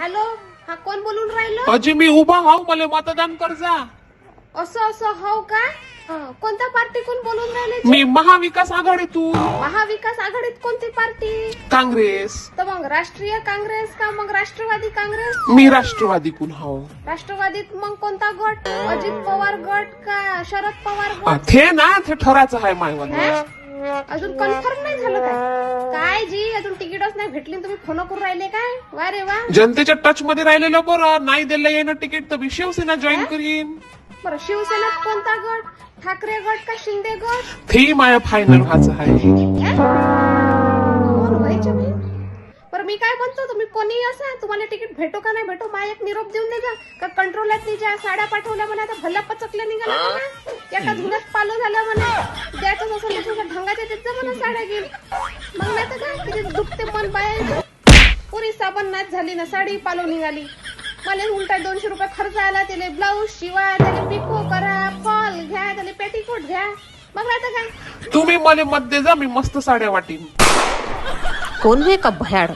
Hello? हा कोण बोलून राहिलं? अजी मी उभा हाव मला मतदान करजा असं असं हो का? हं, कोणत्या पार्टी कोण बोलून राहिले? मी महाविकास आघाडीतून. महाविकास आघाडीत कोणती पार्टी? काँग्रेस. तर मग राष्ट्रीय काँग्रेस का मग राष्ट्रवादी काँग्रेस? मी राष्ट्रवादी कुण हाव. राष्ट्रवादीत मग कोणता गट? अजित पवार गट का शरद पवार अ, गट ते ना ते ठराचं आहे मायवाला हं? अजून कन्फर्म नाही झालं काय? तिकीटच नाही भेटली आणि तुम्ही फोन करून राहिले काय? वा रे वा. जनतेच्या टच मध्ये राहिलेलं बरं नाही दिलं येणं तिकीट तर मी शिवसेना जॉईन करीन. बरं शिवसेनेत कोणता गट? ठाकरे गट का शिंदे गट? ते माया फायनल व्हायचं आहे? कोण व्हायचे बाई? बरं मी काय म्हणतो तुम्ही कोणी असा तुम्हाला तिकीट भेटो का नाही भेटो मा एक निरोप देऊन दे जा का कंट्रोलात ज्या साड्या पाठवल्या म्हणा आता भल्या पचकल्या निघाल्या म्हणा. एका धुण्यात पालो झाल्या म्हणा. द्यायचं तर तुझ्या ढंगाच्या तिथं म्हणा साड्या घेईल मग नाही तर काय? किती दुखते मन बाया पुरी साबण नाच झाली ना साडी पालो निघाली. मला उलटा दोनशे रुपये खर्च आला त्याला ब्लाऊज शिवा त्याला पिको करा फॉल घ्या त्याला पेटीकोट घ्या. मग तर काय? तुम्ही मला मत दे जा मी मस्त साड्या वाटीन. कोण हे का भयाड?